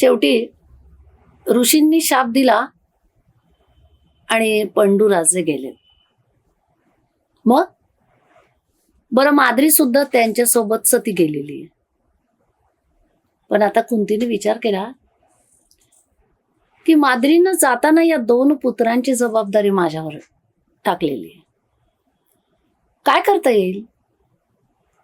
शेवटी ऋषींनी शाप दिला आणि पंडूराजे गेले. मग? बरं माद्री सुद्धा त्यांच्यासोबत सती गेलेली आहे. पण आता कुंतीने विचार केला की माद्रीनं जाताना या दोन पुत्रांची जबाबदारी माझ्यावर टाकलेली आहे. काय करता येईल?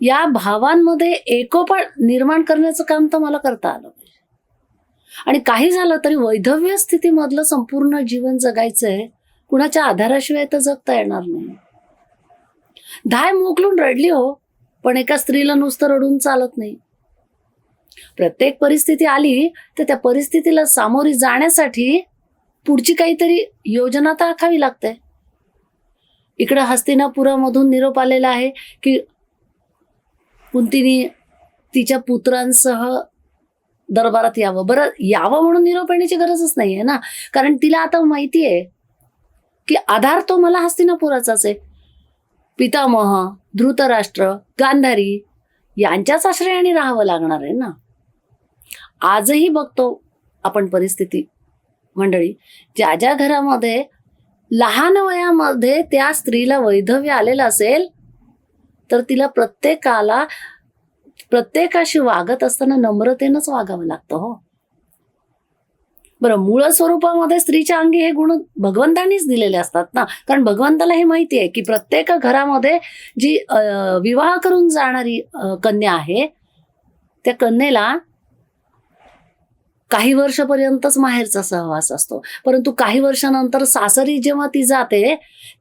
या भावांमध्ये एकोपा निर्माण करण्याचं काम तर मला करता आलं आणि काही झालं तरी वैधव्य स्थितीमधलं संपूर्ण जीवन जगायचंय कुणाच्या आधाराशिवाय तर जगता येणार नाही. धाय मोकलून रडली हो पण एका स्त्रीला नुसतं रडून चालत नाही. प्रत्येक परिस्थिती आली तर त्या परिस्थितीला सामोरी जाण्यासाठी पुढची काहीतरी योजना तर आखावी लागते. इकडं हस्तिनापुरामधून निरोप आलेला आहे की कुंतीने तिच्या पुत्रांसह दरबारात यावं. बरं यावं म्हणून निरोप येण्याची गरजच नाहीये ना. कारण तिला आता माहिती आहे की आधार तो मला हस्तिनापुराचाच आहे. पितामह धृतराष्ट्र गांधारी यांच्याच आश्रयाने राहावं लागणार आहे ना. आजही बघतो आपण परिस्थिती मंडळी. ज्या ज्या घरामध्ये लहान वयामध्ये त्या स्त्रीला वैधव्य आलेलं असेल तर तिला प्रत्येकाला प्रत्येकाशी वागत असताना नम्रतेनंच वागावं लागतं हो. बरं मूळ स्वरूपामध्ये स्त्रीच्या अंगी हे गुण भगवंतांनीच दिलेले असतात ना? कारण भगवंताला हे माहिती आहे की प्रत्येक घरामध्ये जी विवाह करून जाणारी कन्या आहे त्या कन्येला काही वर्षापर्यंतच माहेरचा सहवास असतो. परंतु काही वर्षानंतर सासरी जेव्हा ती जाते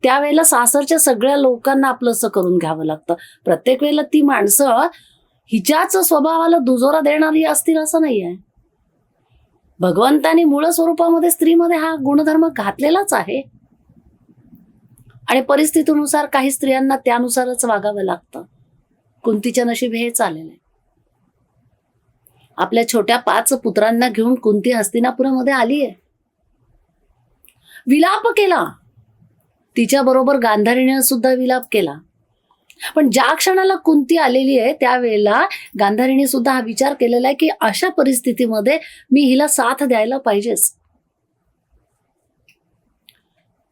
त्यावेळेला सासरच्या सगळ्या लोकांना आपलंसं करून घ्यावं लागतं. प्रत्येक वेळेला ती माणसं हिच्याच स्वभावाला दुजोरा देणारी असतील असं नाही आहे भगवंतानी मूळ स्वरूपामध्ये स्त्रीमध्ये हा गुणधर्म घातलेलाच आहे. आणि परिस्थितीनुसार काही स्त्रियांना त्यानुसारच वागावं लागतं. कुंतीच्या नशीब हे चाललेलं आहे आपल्या छोट्या पाच पुत्रांना घेऊन कुंती हस्तिनापुरामध्ये आली आहे विलाप केला. तिच्या बरोबर गांधारीने सुद्धा विलाप केला. पण ज्या क्षणाला कुंती आलेली आहे त्यावेळेला गांधारीने सुद्धा हा विचार केलेला आहे की अशा परिस्थितीमध्ये मी हिला साथ द्यायला पाहिजेच.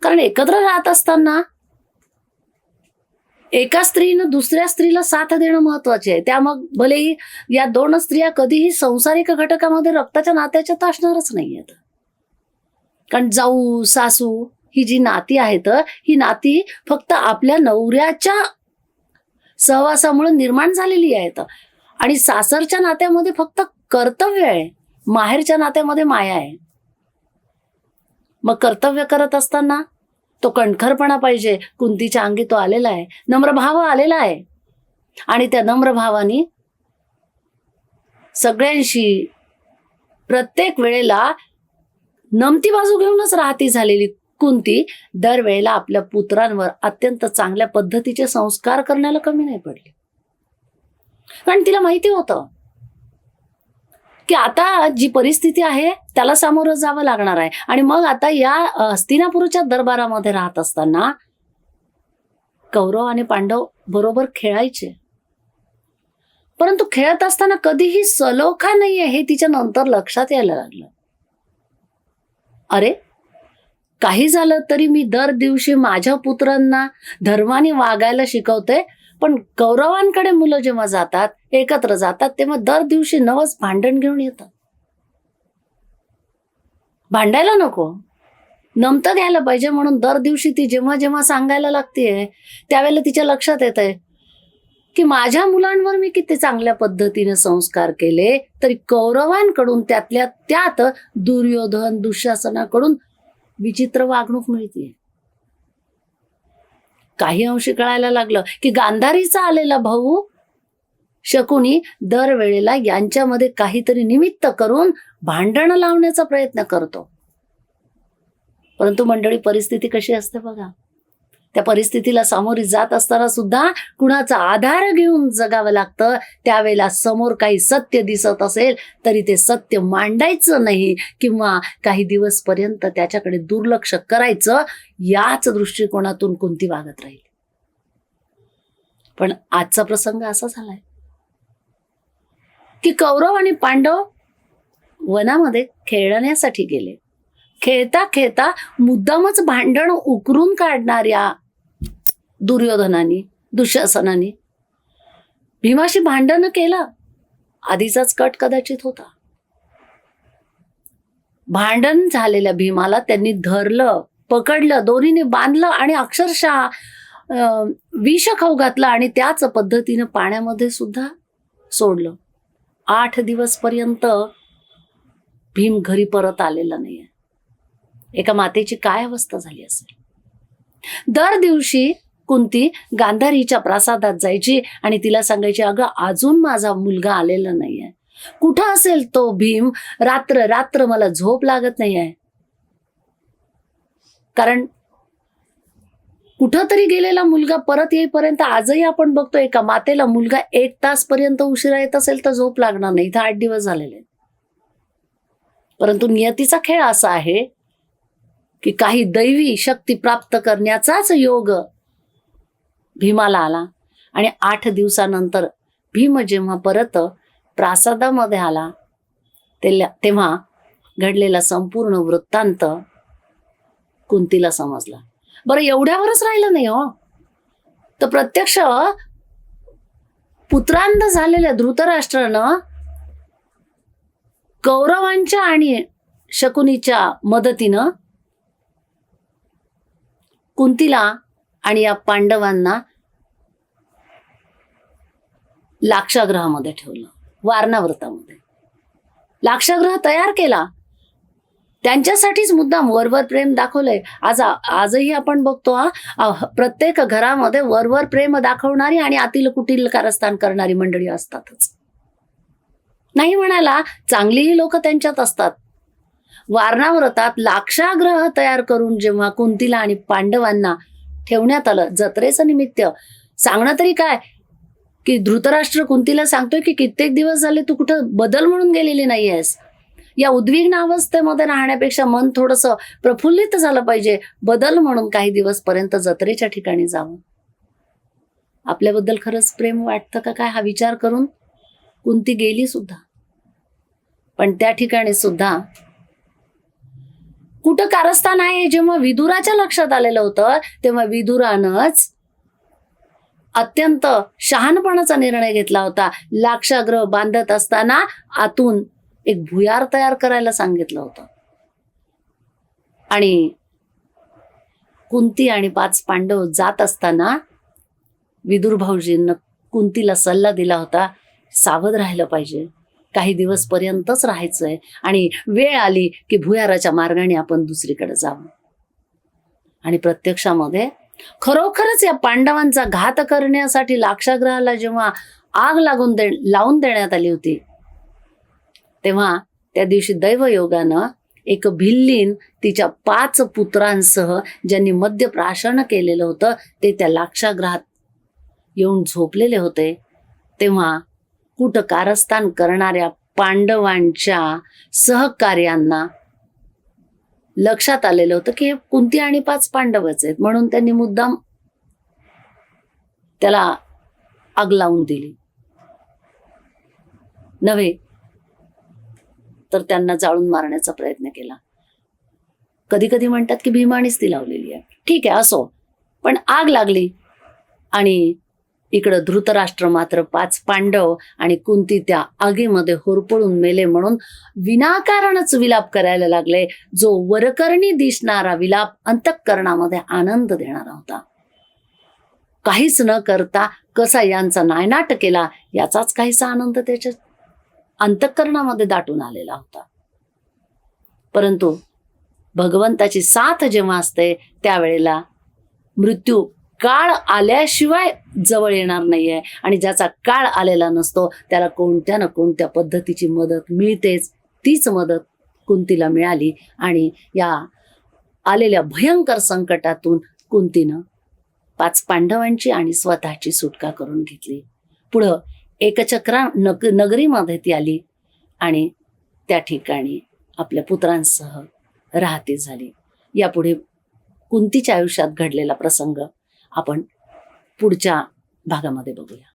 कारण एकत्र राहत असताना एका स्त्रीनं दुसऱ्या स्त्रीला साथ देणं महत्त्वाचे आहे. त्या मग भलेही या दोन स्त्रिया कधीही संसारिक घटकामध्ये रक्ताच्या नात्याच्या तर असणारच नाहीयेत कारण जाऊ सासू ही जी नाती आहेत ही नाती फक्त आपल्या नवऱ्याच्या सहवासामुळे निर्माण झालेली आहेत आणि सासरच्या नात्यामध्ये फक्त कर्तव्य आहे. माहेरच्या नात्यामध्ये माया आहे. मग कर्तव्य करत असताना तो कणखरपणा पाहिजे. कुंतीच्या अंगी तो आलेला आहे. नम्रभाव आलेला आहे. आणि त्या नम्रभावानी सगळ्यांशी प्रत्येक वेळेला नमती बाजू घेऊनच राहती झालेली कुंती दरवेळेला आपल्या पुत्रांवर अत्यंत चांगल्या पद्धतीचे संस्कार करण्याला कमी नाही पडले. कारण तिला माहिती होतं की आता जी परिस्थिती आहे त्याला सामोरं जावं लागणार आहे. आणि मग आता या हस्तिनापूरच्या दरबारामध्ये राहत असताना कौरव आणि पांडव बरोबर खेळायचे. परंतु खेळत असताना कधीही सलोखा नाहीये हे तिच्या नंतर लक्षात यायला लागलं. अरे काही झालं तरी मी दर दिवशी माझ्या पुत्रांना धर्माने वागायला शिकवते पण कौरवांकडे मुलं जेव्हा जातात एकत्र जातात तेव्हा दर दिवशी नवच भांडण घेऊन येतात. भांडायला नको. नमतं घ्यायला पाहिजे म्हणून दर दिवशी ती जेव्हा जेव्हा सांगायला लागतेय त्यावेळेला तिच्या लक्षात येत आहे की माझ्या मुलांवर मी किती चांगल्या पद्धतीने संस्कार केले तरी कौरवांकडून त्यातल्या त्यात दुर्योधन दुःशासनाकडून विचित्र वागणूक मिळते काही अंशी कळायला लागलं की गांधारीचा आलेला भाऊ शकुनी दरवेळेला यांच्यामध्ये काहीतरी निमित्त करून भांडण लावण्याचा प्रयत्न करतो. परंतु मंडळी परिस्थिती कशी असते बघा. त्या परिस्थितीला सामोरी जात असताना सुद्धा कुणाचा आधार घेऊन जगावं लागतं. त्यावेळेला समोर काही सत्य दिसत असेल तरी ते सत्य मांडायचं नाही किंवा काही दिवसपर्यंत त्याच्याकडे दुर्लक्ष करायचं याच दृष्टिकोनातून कोणती वागत राहील. पण आजचा प्रसंग असा झालाय की कौरव आणि पांडव वनामध्ये खेळण्यासाठी गेले. खेळता खेळता मुद्दामच भांडण उकरून काढणाऱ्या दुर्योधनाने दुःशासनाने भीमाशी भांडण केलं आधीचाच कट कदाचित होता. भांडण झालेल्या भीमाला त्यांनी धरलं पकडलं दोरीने बांधलं आणि अक्षरशः विष खाऊ घातलं आणि त्याच पद्धतीनं पाण्यामध्ये सुद्धा सोडलं. आठ दिवस पर्यंत भीम घरी परत आलेला नाहीये. एका मातेची काय अवस्था झाली असेल? दर दिवशी कुंती गांधारीच्या प्रासादात जायची आणि तिला सांगायची अगं अजून माझा मुलगा आलेला नाहीये. कुठं असेल तो भीम? रात्र रात्र मला झोप लागत नाहीये. कारण कुठं तरी गेलेला मुलगा परत येईपर्यंत आजही आपण बघतो एका मातेला मुलगा एक तास पर्यंत उशिरा येत असेल तर झोप लागणार नाही. इथं आठ दिवस झालेले आहेत. परंतु नियतीचा खेळ असा आहे की काही दैवी शक्ती प्राप्त करण्याचाच योग भीमाला आला. आणि आठ दिवसानंतर भीम जेव्हा परत प्रासादामध्ये आला तेव्हा घडलेला संपूर्ण वृत्तांत कुंतीला समजला. बरं एवढ्यावरच राहिलं नाही हो. तर प्रत्यक्ष पुत्रांध झालेल्या धृतराष्ट्रानं कौरवांच्या आणि शकुनीच्या मदतीनं कुंतीला आणि या पांडवांना लाक्षाग्रहामध्ये ठेवलं वारणाव्रतामध्ये. लाक्षाग्रह तयार केला. त्यांच्यासाठीच मुद्दाम वरवर प्रेम दाखवलंय. आज आजही आपण बघतो हा प्रत्येक घरामध्ये वरवर प्रेम दाखवणारी आणि आतील कुटील कारस्थान करणारी मंडळी असतातच. नाही म्हणाला चांगलीही लोक त्यांच्यात असतात. वारणाव्रतात लाक्षाग्रह तयार करून जेव्हा कुंतीला आणि पांडवांना ठेवण्यात आलं जत्रेचं निमित्त. सांगणं तरी काय? की धृतराष्ट्र कुंतीला सांगतोय की कित्येक दिवस झाले तू कुठं बदल म्हणून गेलेली नाहीयेस. या उद्विग्न अवस्थेमध्ये राहण्यापेक्षा मन थोडस प्रफुल्लित झालं पाहिजे बदल म्हणून काही दिवस पर्यंत जत्रेच्या ठिकाणी जावं. आपल्याबद्दल खरंच प्रेम वाटतं का काय हा विचार करून? कुंती गेली सुद्धा. पण त्या ठिकाणी सुद्धा कुठं कारस्थान आहे? जेव्हा विदुराच्या लक्षात आलेलं होतं तेव्हा विदुरानच अत्यंत शहाणपणाचा निर्णय घेतला होता. लाक्षाग्रह बांधत असताना आतून एक भुयार तयार करायला सांगितलं होतं. आणि कुंती आणि पाच पांडव जात असताना विदुर भाऊजींना कुंतीला सल्ला दिला होता सावध राहिलं पाहिजे. काही दिवसपर्यंतच राहायचं राहायचंय. आणि वेळ आली की भुयाराच्या मार्गाने आपण दुसरीकडे जावं. आणि प्रत्यक्षामध्ये खरोखरच या पांडवांचा घात करण्यासाठी लाक्षाग्रहाला जेव्हा आग लागून दे लावून देण्यात आली होती तेव्हा त्या दिवशी दैवयोगानं एक भिल्लीन तिच्या पाच पुत्रांसह ज्यांनी मद्यप्राशन केलेलं होतं ते त्या लाक्षाग्रहात येऊन झोपलेले होते. तेव्हा कुट कारस्थान करणाऱ्या पांडवांच्या सहकार्यांना लक्षात आलेलं होतं की हे कुंती आणि पाच पांडवच आहेत. म्हणून त्यांनी मुद्दाम त्याला आग लावून दिली. नव्हे तर त्यांना जाळून मारण्याचा प्रयत्न केला. कधी कधी म्हणतात की भीमानेच ती लावलेली आहे. ठीक आहे असो. पण आग लागली आणि इकडं धृतराष्ट्र मात्र पाच पांडव आणि कुंती त्या आगीमध्ये होरपळून मेले म्हणून विनाकारणच विलाप करायला लागले. जो वरकरणी दिसणारा विलाप अंतःकरणामध्ये आनंद देणारा होता. काहीच न करता कसा यांचा नायनाट केला याचाच काहीसा आनंद त्याच्या अंतःकरणामध्ये दाटून आलेला होता. परंतु भगवंताची साथ जेव्हा असते त्यावेळेला मृत्यू काळ आल्याशिवाय जवळ येणार नाहीये. आणि ज्याचा काळ आलेला नसतो त्याला कोणत्या ना कोणत्या पद्धतीची मदत मिळतेच तीच मदत कुंतीला मिळाली. आणि या आलेल्या भयंकर संकटातून कुंतीनं पाच पांडवांची आणि स्वतःची सुटका करून घेतली. पुढं एकचक्रा नग नगरीमध्ये ती आली आणि त्या ठिकाणी आपल्या पुत्रांसह राहती झाली. यापुढे कुंतीच्या आयुष्यात घडलेला प्रसंग आपण पुढच्या भागामध्ये बघूया.